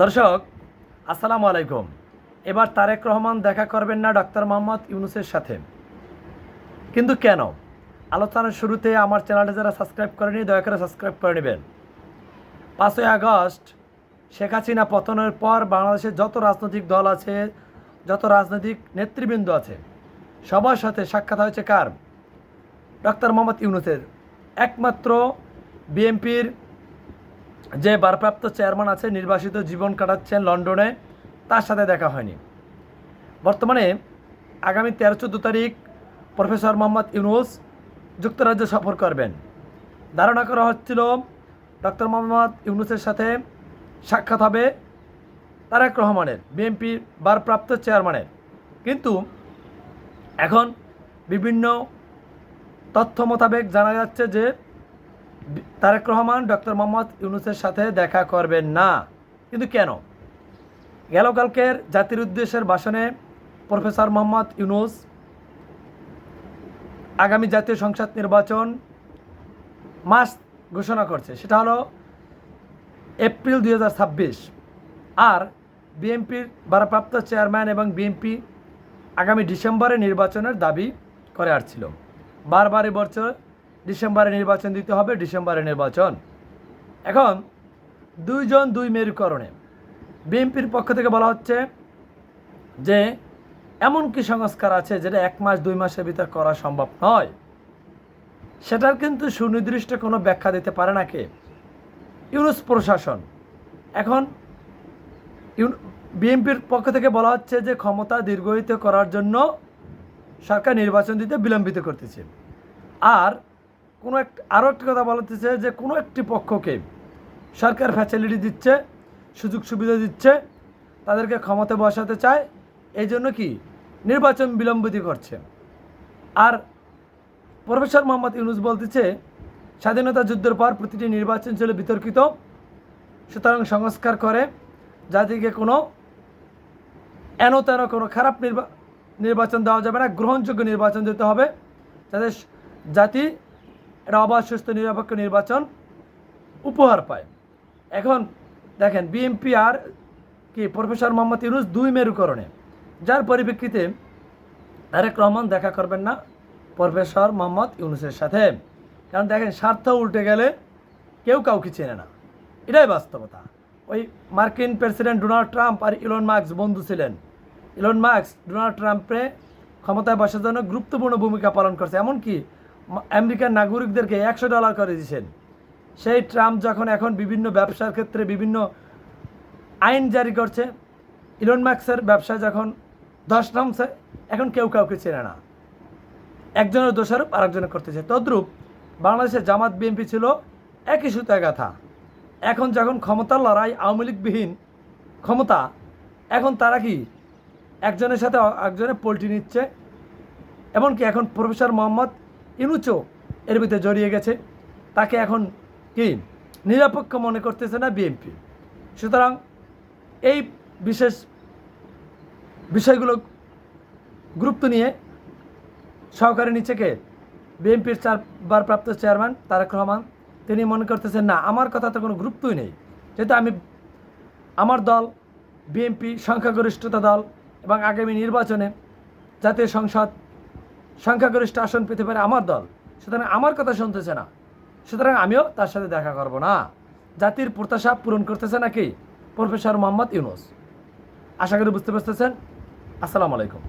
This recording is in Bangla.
দর্শক, আসসালামু আলাইকুম। এবার তারেক রহমান দেখা করবেন না ডক্টর মোহাম্মদ ইউনুসের সাথে। কিন্তু কেন? আলোচনার শুরুতে আমার চ্যানেলটা যারা সাবস্ক্রাইব করেনি, দয়া করে সাবস্ক্রাইব করে নেবেন। পাঁচই আগস্ট, শেখ হাসিনা পতনের পর বাংলাদেশের যত রাজনৈতিক দল আছে, যত রাজনৈতিক নেতৃবৃন্দ আছে, সবার সাথে সাক্ষাৎ হয়েছে কার? ডক্টর মোহাম্মদ ইউনুসের। একমাত্র বিএনপির যে ভারপ্রাপ্ত চেয়ারম্যান আছে, নির্বাসিত জীবন কাটাচ্ছেন লন্ডনে, তার সাথে দেখা হয়নি। বর্তমানে আগামী তেরো চোদ্দ তারিখ প্রফেসর মোহাম্মদ ইউনুস যুক্তরাজ্য সফর করবেন। ধারণা করা হচ্ছিল, ডক্টর মোহাম্মদ ইউনুসের সাথে সাক্ষাৎ হবে তারেক রহমানের বিএনপির ভারপ্রাপ্ত চেয়ারম্যানের। কিন্তু এখন বিভিন্ন তথ্য মোতাবেক জানা যাচ্ছে যে তারেক রহমান, ডক্টর মোহাম্মদ ইউনুসের সাথে দেখা করবেন না। কিন্তু কেন? গেল কালকের জাতির উদ্দেশ্যের ভাষণে প্রফেসর মোহাম্মদ ইউনুস, আগামী জাতীয় সংসদ নির্বাচন মাস ঘোষণা করছে। সেটা হলো এপ্রিল দুই হাজার ছাব্বিশ। আর বিএনপির ভারপ্রাপ্ত চেয়ারম্যান এবং বিএনপি আগামী ডিসেম্বরে নির্বাচনের দাবি করে আসছিল। বারবার বছর ডিসেম্বরে নির্বাচন দিতে হবে, ডিসেম্বরে নির্বাচন। এখন দুইজন দুই মেরুকরণে। বিএনপির পক্ষ থেকে বলা হচ্ছে যে এমন কি সংস্কার আছে যেটা এক মাস, দুই মাসের ভিতর করা সম্ভব নয়। সেটার কিন্তু সুনির্দিষ্ট কোনো ব্যাখ্যা দিতে পারে না কে? ইউনুস প্রশাসন। এখন বিএনপির পক্ষ থেকে বলা হচ্ছে যে ক্ষমতা দীর্ঘায়িত করার জন্য সরকার নির্বাচন দিতে বিলম্বিত করতেছে। আর কোনো এক আরও একটি কথা বলতেছে যে কোনো একটি পক্ষকে সরকার ফ্যাসিলিটি দিচ্ছে, সুযোগ সুবিধা দিচ্ছে, তাদেরকে ক্ষমতা বসাতে চায়, এই জন্য কি নির্বাচন বিলম্বিত করছে। আর প্রফেসর মোহাম্মদ ইউনুস বলতেছে, স্বাধীনতা যুদ্ধের পর প্রতিটি নির্বাচন ছিল বিতর্কিত, সুতরাং সংস্কার করে জাতিকে কোনো এন তেন কোনো খারাপ নির্বা নির্বাচন দেওয়া যাবে না, গ্রহণযোগ্য নির্বাচন দিতে হবে, যাতে জাতি একটা অবাধ সুস্থ, নিরপেক্ষ নির্বাচন উপহার পায়। এখন দেখেন বিএনপি আর কি প্রফেসর মোহাম্মদ ইউনুস দুই মেরুকরণে। যার পরিপ্রেক্ষিতে তারেক রহমান দেখা করবেন না প্রফেসর মোহাম্মদ ইউনুসের সাথে। কারণ দেখেন, স্বার্থ উল্টে গেলে কেউ কাউকে চেনে না। এটাই বাস্তবতা। ওই মার্কিন প্রেসিডেন্ট ডোনাল্ড ট্রাম্প আর ইলন মার্কস বন্ধু ছিলেন। ইলন মার্কস ডোনাল্ড ট্রাম্পে ক্ষমতায় বসার জন্য গুরুত্বপূর্ণ ভূমিকা পালন করছে। এমনকি আমেরিকার নাগরিকদেরকে একশো ডলার করে দিয়েছেন সেই ট্রাম্প যখন এখন বিভিন্ন ব্যবসার ক্ষেত্রে বিভিন্ন আইন জারি করছে, ইলন মার্কসের ব্যবসা যখন দশ নামছে এখন কেউ কাউকে চেনে না। একজনের দোষারোপ আরেকজনে করতেছে। তদ্রূপ বাংলাদেশের জামাত বিএনপি ছিল একই সুতায় গাথা। এখন যখন ক্ষমতার লড়াই আওয়ামী লীগবিহীন ক্ষমতা, এখন তারা কি একজনের সাথে একজনে পোল্টি নিচ্ছে? এমনকি এখন প্রফেসর মোহাম্মদ ইনুচো এর ভিতরে জড়িয়ে গেছে। তাকে এখন কি নিরপেক্ষ মনে করতেছে না বিএনপি। সুতরাং এই বিশেষ বিষয়গুলো গুরুত্ব নিয়ে সহকারী নিচেকে বিএনপির চার ভারপ্রাপ্ত চেয়ারম্যান তারেক রহমান, তিনি মনে করতেছেন, না, আমার কথাতে কোনো গুরুত্বই নেই। যেহেতু আমি, আমার দল বিএনপি, সংখ্যাগরিষ্ঠতা দল এবং আগামী নির্বাচনে জাতীয় সংসদ সংখ্যাগরিষ্ঠ আসন পেতে পারে আমার দল। সুতরাং আমার কথা শুনতেছে না। সুতরাং আমিও তার সাথে দেখা করব না। জাতির প্রত্যাশা পূরণ করতেছে নাকি? প্রফেসর মোহাম্মদ ইউনুস। আশা করি বুঝতে পারতেছেন। আসসালামু আলাইকুম।